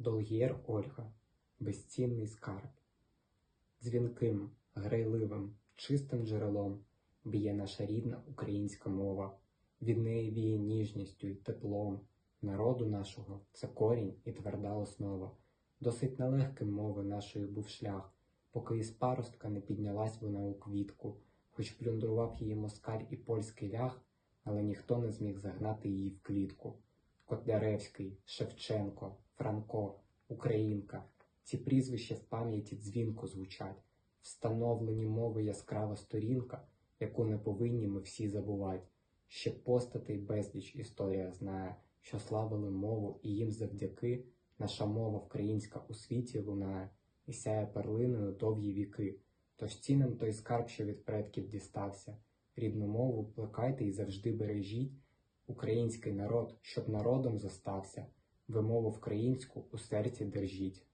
Долгєр Ольга, безцінний скарб. Дзвінким, грайливим, чистим джерелом б'є наша рідна українська мова. Від неї віє ніжністю й теплом. Народу нашого це корінь і тверда основа. Досить нелегким мови нашої був шлях, поки із паростка не піднялась вона у квітку, хоч плюндрував її москаль і польський ляг, але ніхто не зміг загнати її в клітку. Котляревський, Шевченко, Франко, Українка. Ці прізвища в пам'яті дзвінко звучать, встановлені мови яскрава сторінка, яку не повинні ми всі забувать. Ще постатей безліч історія знає, що славили мову, і їм завдяки наша мова українська у світі лунає і сяє перлиною довгі віки. Тож ціним той скарб, що від предків дістався. Рідну мову плекайте і завжди бережіть. Український народ, щоб народом зостався, ви мову українську у серці держіть.